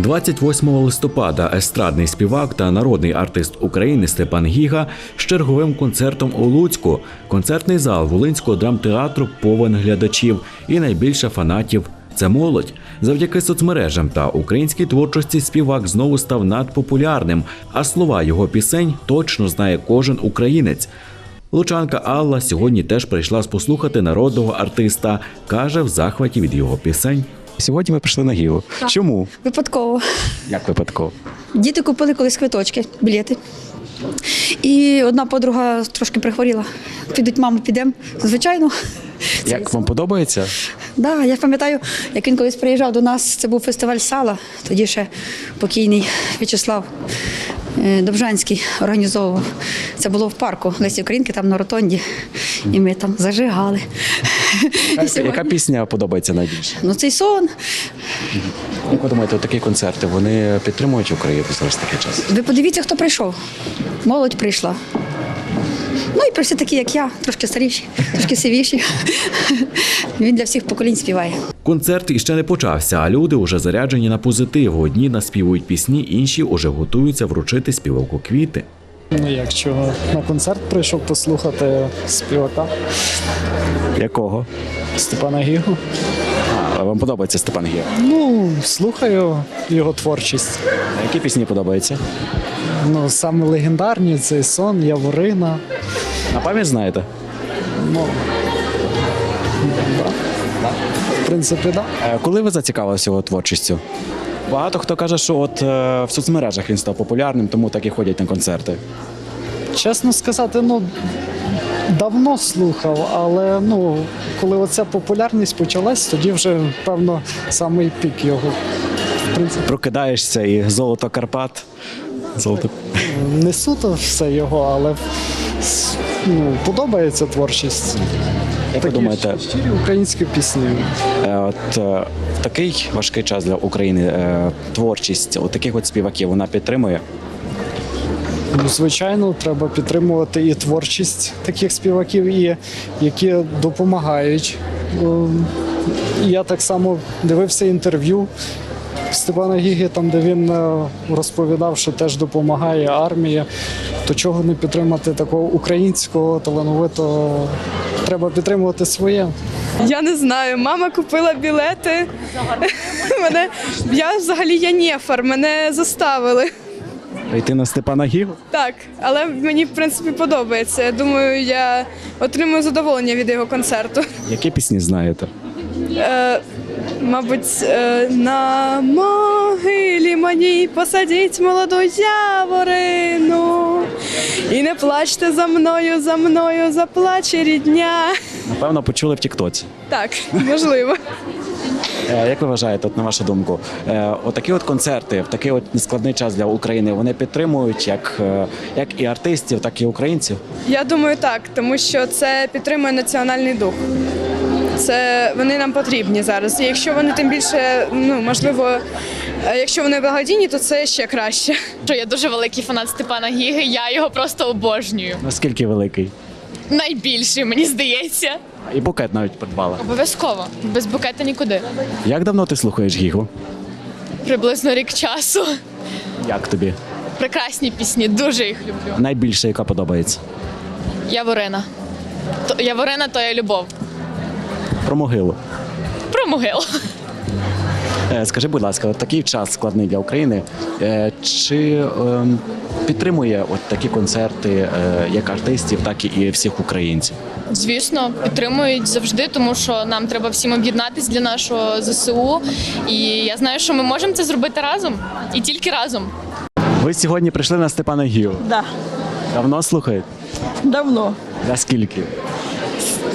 28 листопада естрадний співак та народний артист України Степан Гіга з черговим концертом у Луцьку. Концертний зал Волинського драмтеатру повен глядачів і найбільше фанатів. Це молодь. Завдяки соцмережам та українській творчості співак знову став надпопулярним, а слова його пісень точно знає кожен українець. Лучанка Алла сьогодні теж прийшла послухати народного артиста. каже в захваті від його пісень. Сьогодні ми прийшли на Гіву. Чому? Випадково. Як випадково? Діти купили колись квиточки, білети. І одна подруга трошки прихворіла. Підуть, мамо, підемо. Звичайно. Як вам подобається? Да, я пам'ятаю, як він колись приїжджав до нас, це був фестиваль сала, тоді ще покійний В'ячеслав е, Добжанський організовував. Це було в парку Лесі Українки, там на ротонді. І ми там зажигали. Яка, яка пісня подобається найбільше? Ну, цей сон. Як ви думаєте, от такі концерти вони підтримують Україну зараз такий час? Ви подивіться, хто прийшов. Молодь прийшла. Ну і прийшли такі, як я, трошки старіші, трошки сивіші. Він для всіх поколінь співає. Концерт іще не почався, а люди уже заряджені на позитив. Одні наспівують пісні, інші уже готуються вручити співаку квіти. Ну як чого? На концерт прийшов послухати співака Якого? Степана Гігу. А вам подобається Степан Гіга? Ну, слухаю його творчість. А які пісні подобаються? Ну, саме легендарні цей сон, Яворина. На пам'ять знаєте? Ну, да. В принципі, так. Да. Е, Коли ви зацікавилися його творчістю? Багато хто каже, що от е, в соцмережах він став популярним, тому так і ходять на концерти. Чесно сказати, ну. Давно слухав, але ну, коли оця популярність почалась, тоді вже, певно, самий пік його. В принципі, Прокидаєшся і золото Карпат. Золото. не суто все його, але ну, подобається творчість. Як ви думаєте, щирі українські пісні. Е, От е, в такий важкий час для України е, творчість от таких от співаків вона підтримує. Ну, звичайно, треба підтримувати і творчість таких співаків, і які допомагають. Я так само дивився інтерв'ю Степана Гіги, там, де він е, розповідав, що теж допомагає армія. То чого не підтримати такого українського талановитого? Треба підтримувати своє. Я не знаю. Мама купила білети. Мене я взагалі я нефар, мене заставили. Йти на Степана Гігу? Так, але мені в принципі подобається. Я думаю, я отримую задоволення від його концерту. Які пісні знаєте? Е, мабуть, е, на могилі мені посадіть молоду яворину. І не плачте за мною, за мною заплаче рідня. Напевно, почули в Тіктоці. Так, можливо. Е, Як ви вважаєте, от на вашу думку, е, отакі от концерти в такий от нескладний час для України вони підтримують як, е, як і артистів, так і українців? Я думаю, так, тому що це підтримує національний дух. Це вони нам потрібні зараз. І якщо вони тим більше, ну можливо, е, якщо вони благодійні, то це ще краще. що я дуже великий фанат Степана Гіги, я його просто обожнюю. Наскільки великий? Найбільший, мені здається. І букет навіть придбала. Обов'язково. Без букета нікуди. Як давно ти слухаєш Гігу? Приблизно рік часу. Як тобі? Прекрасні пісні, дуже їх люблю. Найбільше, яка подобається? Яворина. То, Яворина то є любов. Про могилу. Про могилу. Е, Скажи, будь ласка, от такий час складний для України. Е, Чи ем, підтримує от такі концерти е, як артистів, так і всіх українців? Звісно, підтримують завжди, тому що нам треба всім об'єднатись для нашого ЗСУ. І я знаю, що ми можемо це зробити разом і тільки разом. Ви сьогодні прийшли на Степана Гію. Да, Давно слухаєте? давно. Наскільки?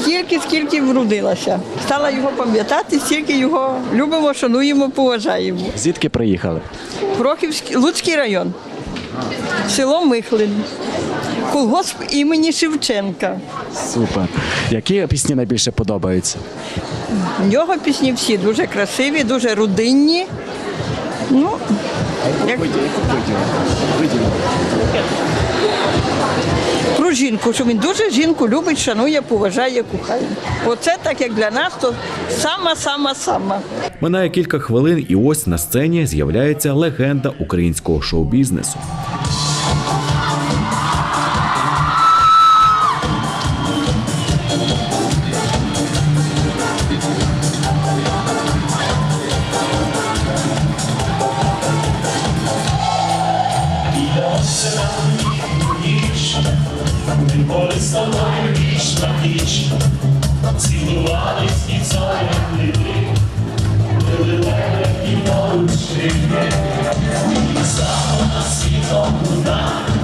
Стільки, скільки вродилася. Стала його пам'ятати, стільки його любимо, шануємо, поважаємо. Звідки приїхали? Прохівський, Луцький район, село Михлин, колгосп імені Шевченка. Супер. Які пісні найбільше подобаються? У нього пісні всі дуже красиві, дуже родинні. Ну, Як Виділили. Про жінку, що він дуже жінку любить, шанує, поважає, кохає. Оце так як для нас, то сама-сама-сама. Минає кілька хвилин, і ось на сцені з'являється легенда українського шоу-бізнесу. Ми були з тобою ніч на ніч, цілувались і царем Виливали і поруч рівні, і саме світом луна.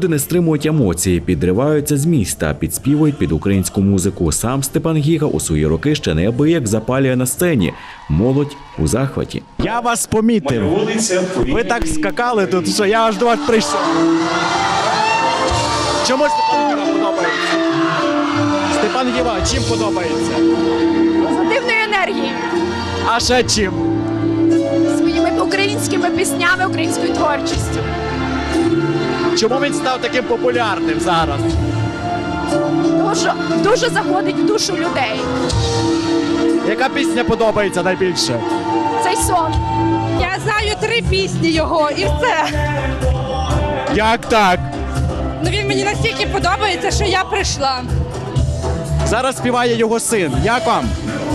Люди не стримують емоції, підриваються з міста, підспівують під українську музику. Сам Степан Гіга у свої роки ще неабияк запалює на сцені. Молодь у захваті. Я вас помітив. Ви так скакали тут, що я аж до вас прийшов. Чому Степан Гіва подобається? Степан Гіва чим подобається? позитивної енергії А ще чим? своїми українськими піснями, українською творчістю. Чому він став таким популярним зараз? Дуже, дуже заходить в душу людей. Яка пісня подобається найбільше? Цей сон. Я знаю три пісні його і все. Як так? Ну він мені настільки подобається, що я прийшла. Зараз співає його син. Як вам?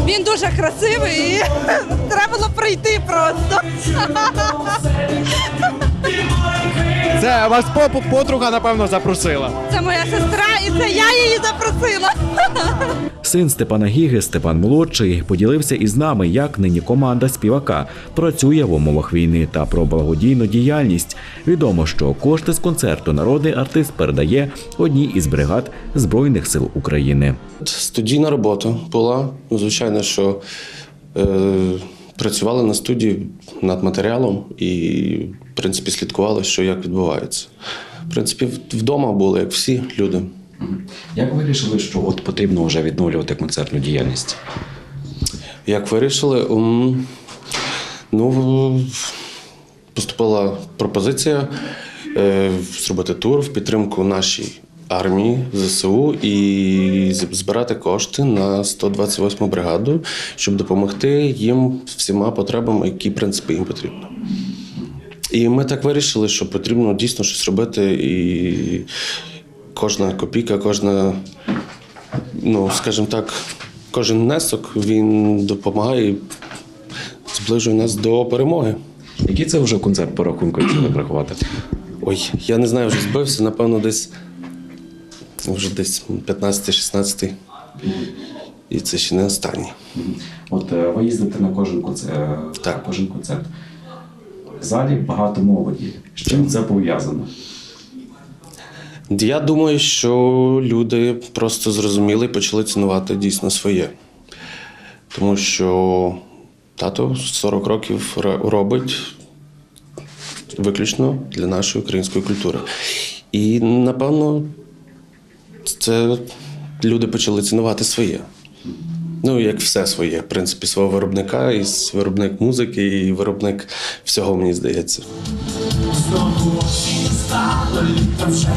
Він дуже красивий і треба було прийти просто. Це вас по- подруга, напевно, запросила. Це моя сестра, і це я її запросила. Син Степана Гіги, Степан Молодший, поділився із нами, як нині команда співака працює в умовах війни та про благодійну діяльність. Відомо, що кошти з концерту народний артист передає одній із бригад Збройних сил України. Студійна робота була. Ну, Звичайно, що е, працювали на студії над матеріалом і, в принципі, слідкували, що як відбувається. В принципі, вдома були, як всі люди. Як вирішили, що от потрібно вже відновлювати концертну діяльність? Як вирішили? Ну, поступила пропозиція е, зробити тур в підтримку нашій армії ЗСУ і збирати кошти на 128 бригаду, щоб допомогти їм всіма потребами, які, в принципі, їм потрібно. І ми так вирішили, що потрібно дійсно щось робити, і кожна копійка, кожна ну, скажімо так, кожен внесок він допомагає і зближує нас до перемоги. Який це вже концерт по рахунку, якщо так рахувати? Ой, я не знаю, вже збився, напевно, десь вже десь 15-16. І це ще не останній. От е, ви їздите на кожен концерт, Так. кожен концерт. В залі багато молоді. З чим це пов'язано? Я думаю, що люди просто зрозуміли і почали цінувати дійсно своє. Тому що тато 40 років робить виключно для нашої української культури. І напевно, це люди почали цінувати своє. Ну, як все своє, в принципі, свого виробника, і виробник музики, і виробник всього, мені здається. Вже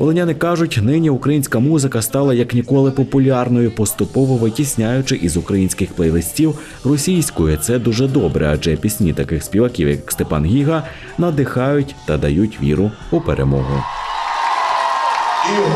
Волиняни кажуть, нині українська музика стала як ніколи популярною, поступово витісняючи із українських плейлистів російською. Це дуже добре, адже пісні таких співаків, як Степан Гіга, надихають та дають віру у перемогу.